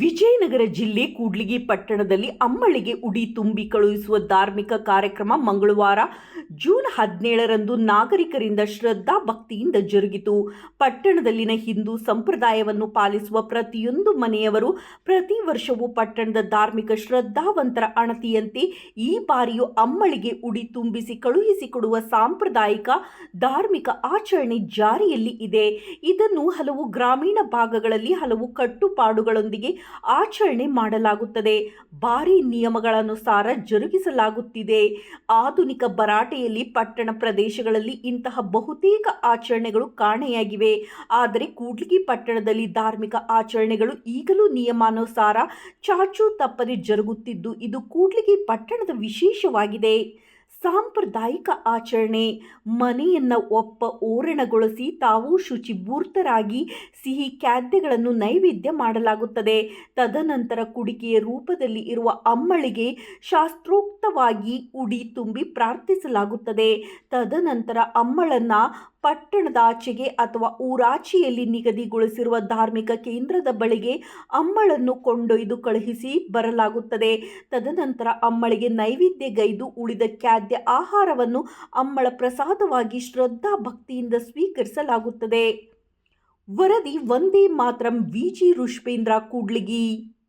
ವಿಜಯನಗರ ಜಿಲ್ಲೆ ಕೂಡ್ಲಿಗಿ ಪಟ್ಟಣದಲ್ಲಿ ಅಮ್ಮಳಿಗೆ ಉಡಿ ತುಂಬಿ ಕಳುಹಿಸುವ ಧಾರ್ಮಿಕ ಕಾರ್ಯಕ್ರಮ ಮಂಗಳವಾರ ಜೂನ್ ಹದಿನೇಳರಂದು ನಾಗರಿಕರಿಂದ ಶ್ರದ್ಧಾ ಭಕ್ತಿಯಿಂದ ಜರುಗಿತು. ಪಟ್ಟಣದಲ್ಲಿನ ಹಿಂದೂ ಸಂಪ್ರದಾಯವನ್ನು ಪಾಲಿಸುವ ಪ್ರತಿಯೊಂದು ಮನೆಯವರು ಪ್ರತಿ ವರ್ಷವೂ ಪಟ್ಟಣದ ಧಾರ್ಮಿಕ ಶ್ರದ್ಧಾವಂತರ ಅಣತಿಯಂತೆ ಈ ಬಾರಿಯೂ ಅಮ್ಮಳಿಗೆ ಉಡಿ ತುಂಬಿಸಿ ಕಳುಹಿಸಿಕೊಡುವ ಸಾಂಪ್ರದಾಯಿಕ ಧಾರ್ಮಿಕ ಆಚರಣೆ ಜಾರಿಯಲ್ಲಿ ಇದೆ. ಇದನ್ನು ಹಲವು ಗ್ರಾಮೀಣ ಭಾಗಗಳಲ್ಲಿ ಹಲವು ಕಟ್ಟುಪಾಡುಗಳೊಂದಿಗೆ ಆಚರಣೆ ಮಾಡಲಾಗುತ್ತದೆ. ಭಾರಿ ನಿಯಮಗಳನುಸಾರ ಜರುಗಿಸಲಾಗುತ್ತಿದೆ. ಆಧುನಿಕ ಭರಾಟೆಯಲ್ಲಿ ಪಟ್ಟಣ ಪ್ರದೇಶಗಳಲ್ಲಿ ಇಂತಹ ಬಹುತೇಕ ಆಚರಣೆಗಳು ಕಾಣೆಯಾಗಿವೆ. ಆದರೆ ಕೂಡ್ಲಿಗಿ ಪಟ್ಟಣದಲ್ಲಿ ಧಾರ್ಮಿಕ ಆಚರಣೆಗಳು ಈಗಲೂ ನಿಯಮಾನುಸಾರ ಚಾಚು ತಪ್ಪದೆ ಜರುಗುತ್ತಿದ್ದು, ಇದು ಕೂಡ್ಲಿಗಿ ಪಟ್ಟಣದ ವಿಶೇಷವಾಗಿದೆ. ಸಾಂಪ್ರದಾಯಿಕ ಆಚರಣೆ. ಮನೆಯನ್ನು ಒಪ್ಪ ಓರಣಗೊಳಿಸಿ ತಾವು ಶುಚಿಭೂರ್ತರಾಗಿ ಸಿಹಿ ಖಾದ್ಯಗಳನ್ನು ನೈವೇದ್ಯ ಮಾಡಲಾಗುತ್ತದೆ. ತದನಂತರ ಕುಡಿಕೆಯ ರೂಪದಲ್ಲಿ ಇರುವ ಅಮ್ಮಳಿಗೆ ಶಾಸ್ತ್ರೋಕ್ತವಾಗಿ ಉಡಿ ತುಂಬಿ ಪ್ರಾರ್ಥಿಸಲಾಗುತ್ತದೆ. ತದನಂತರ ಅಮ್ಮಳನ್ನು ಪಟ್ಟಣದಾಚೆಗೆ ಅಥವಾ ಊರಾಚೆಯಲ್ಲಿ ನಿಗದಿಗೊಳಿಸಿರುವ ಧಾರ್ಮಿಕ ಕೇಂದ್ರದ ಬಳಿಗೆ ಅಮ್ಮಳನ್ನು ಕೊಂಡೊಯ್ದು ಕಳುಹಿಸಿ ಬರಲಾಗುತ್ತದೆ. ತದನಂತರ ಅಮ್ಮಳಿಗೆ ನೈವೇದ್ಯಗೈದು ಉಳಿದ ಖಾದ್ಯ ಆಹಾರವನ್ನು ಅಮ್ಮಳ ಪ್ರಸಾದವಾಗಿ ಶ್ರದ್ಧಾ ಭಕ್ತಿಯಿಂದ ಸ್ವೀಕರಿಸಲಾಗುತ್ತದೆ. ವರದಿ ಒಂದೇ ಮಾತ್ರಂ ವಿಜಿ ರುಷ್ಪೇಂದ್ರ ಕೂಡ್ಲಿಗಿ